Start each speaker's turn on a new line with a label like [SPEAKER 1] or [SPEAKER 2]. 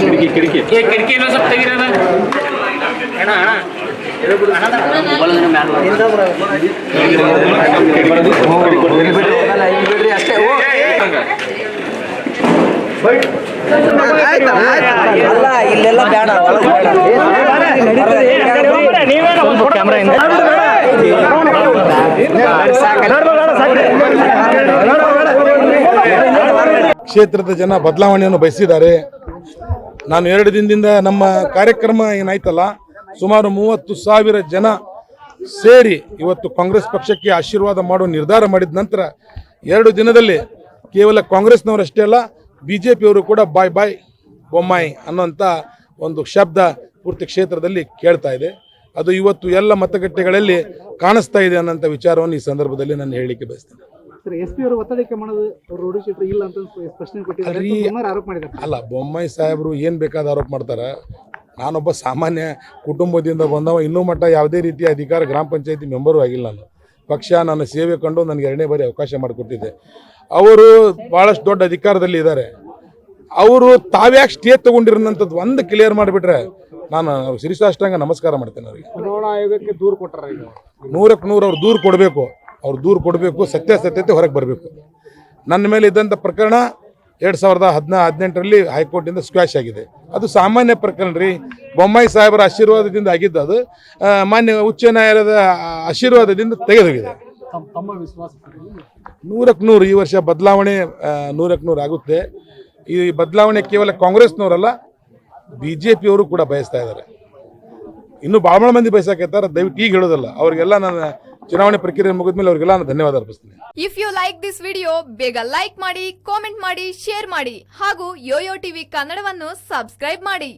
[SPEAKER 1] ಕಿಟಕಿ ಕಿಟಕಿ
[SPEAKER 2] ಕಿಟಕಿ ಇನ್ನೊಂದ್ ಸ್ವಲ್ಪ ತೆಗೀರಣ್ಣ ಅಣ್ಣ ಅಣ್ಣ
[SPEAKER 3] ಅಲ್ಲ ಇಲ್ಲೆಲ್ಲ ಬೇಡ
[SPEAKER 4] ಕ್ಷೇತ್ರದ ಜನ ಬದಲಾವಣೆಯನ್ನು ಬಯಸಿದ್ದಾರೆ. ನಾನು ಎರಡು ದಿನದಿಂದ ನಮ್ಮ ಕಾರ್ಯಕ್ರಮ ಏನಾಯ್ತಲ್ಲ, ಸುಮಾರು ಮೂವತ್ತು ಸಾವಿರ ಜನ ಸೇರಿ ಇವತ್ತು ಕಾಂಗ್ರೆಸ್ ಪಕ್ಷಕ್ಕೆ ಆಶೀರ್ವಾದ ಮಾಡುವ ನಿರ್ಧಾರ ಮಾಡಿದ ನಂತರ ಎರಡು ದಿನದಲ್ಲಿ ಕೇವಲ ಕಾಂಗ್ರೆಸ್ನವರಷ್ಟೇ ಅಲ್ಲ ಬಿ ಜೆ ಪಿಯವರು ಕೂಡ ಬಾಯ್ ಬಾಯ್ ಬೊಮ್ಮಾಯಿ ಅನ್ನೋಂಥ ಒಂದು ಶಬ್ದ ಪೂರ್ತಿ ಕ್ಷೇತ್ರದಲ್ಲಿ ಕೇಳ್ತಾ ಇದೆ. ಅದು ಇವತ್ತು ಎಲ್ಲ ಮತಗಟ್ಟೆಗಳಲ್ಲಿ ಕಾಣಿಸ್ತಾ ಇದೆ ಅನ್ನೋಂಥ ವಿಚಾರವನ್ನು ಈ ಸಂದರ್ಭದಲ್ಲಿ ನಾನು ಹೇಳಲಿಕ್ಕೆ ಬಯಸ್ತೇನೆ. ಅಲ್ಲ ಬೊಮ್ಮಾಯಿ ಸಾಹೇಬರು ಏನು ಬೇಕಾದ ಆರೋಪ ಮಾಡ್ತಾರೆ. ನಾನೊಬ್ಬ ಸಾಮಾನ್ಯ ಕುಟುಂಬದಿಂದ ಬಂದವ ಇನ್ನೂ ಮಟ್ಟ ಯಾವುದೇ ರೀತಿಯ ಅಧಿಕಾರ ಗ್ರಾಮ ಪಂಚಾಯತಿ ಮೆಂಬರು ಆಗಿಲ್ಲ ನಾನು. ಪಕ್ಷ ನನ್ನ ಸೇವೆ ಕಂಡು ನನಗೆ ಎರಡನೇ ಬಾರಿ ಅವಕಾಶ ಮಾಡಿಕೊಟ್ಟಿದ್ದೆ ಅವರು ಭಾಳಷ್ಟು ದೊಡ್ಡ ಅಧಿಕಾರದಲ್ಲಿ ಇದ್ದಾರೆ. ಅವರು ತಾವ್ಯಾಕೆ ಸ್ಟೇ ತಗೊಂಡಿರೋಂಥದ್ದು ಒಂದು ಕ್ಲಿಯರ್ ಮಾಡಿಬಿಟ್ರೆ ನಾನು ಶ್ರೀಶಾಷ್ಟಾಂಗ ನಮಸ್ಕಾರ ಮಾಡ್ತೇನೆ ಅವ್ರಿಗೆ.
[SPEAKER 5] ಚುನಾವಣಾ ಆಯೋಗಕ್ಕೆ ದೂರು ಕೊಟ್ಟರೆ
[SPEAKER 4] ನೂರಕ್ಕೆ ನೂರು ಅವ್ರು ದೂರು ಕೊಡಬೇಕು. ಅವ್ರು ದೂರು ಕೊಡಬೇಕು ಸತ್ಯಾಸತ್ಯತೆ ಹೊರಗೆ ಬರಬೇಕು. ನನ್ನ ಮೇಲೆ ಇದ್ದಂಥ ಪ್ರಕರಣ ಎರಡು ಸಾವಿರದ ಹದಿನಾ ಹದಿನೆಂಟರಲ್ಲಿ ಹೈಕೋರ್ಟಿಂದ ಸ್ಕ್ವಾಶ್ ಆಗಿದೆ. ಅದು ಸಾಮಾನ್ಯ ಪ್ರಕರಣ ರೀ. ಬೊಮ್ಮಾಯಿ ಸಾಹೇಬರ ಆಶೀರ್ವಾದದಿಂದ ಆಗಿದ್ದು ಅದು. ಮಾನ್ಯ ಉಚ್ಚ ನ್ಯಾಯಾಲಯದ ಆಶೀರ್ವಾದದಿಂದ ತೆಗೆದೋಗಿದೆ ನೂರಕ್ಕೆ ನೂರು ಈ ವರ್ಷ ಬದಲಾವಣೆ ನೂರಕ್ಕೆ ನೂರು ಆಗುತ್ತೆ. ಈ ಬದಲಾವಣೆ ಕೇವಲ ಕಾಂಗ್ರೆಸ್ನವರಲ್ಲ ಬಿ ಜೆ ಪಿಯವರು ಕೂಡ ಬಯಸ್ತಾ ಇದ್ದಾರೆ. ಇನ್ನು ಭಾಳ ಭಾಳ ಮಂದಿ ಬಯಸಕ್ಕೆ ದಯವಿಟ್ಟು ಈಗ ಹೇಳೋದಲ್ಲ. ಅವರಿಗೆಲ್ಲ ನಾನು ಚುನಾವಣೆ ಪ್ರಕ್ರಿಯೆ ಮುಗಿದ್ಮೇಲೆ ಅವರಿಗೆಲ್ಲ ನಾನು ಧನ್ಯವಾದ ಅರ್ಪಿಸ್ತೀನಿ.
[SPEAKER 6] If you like this video ಬೇಗ ಲೈಕ್ ಮಾಡಿ ಕಾಮೆಂಟ್ ಮಾಡಿ ಶೇರ್ ಮಾಡಿ ಹಾಗೂ ಯೋಯೋ ಟಿವಿ ಕನ್ನಡವನ್ನು ಸಬ್ಸ್ಕ್ರೈಬ್ ಮಾಡಿ.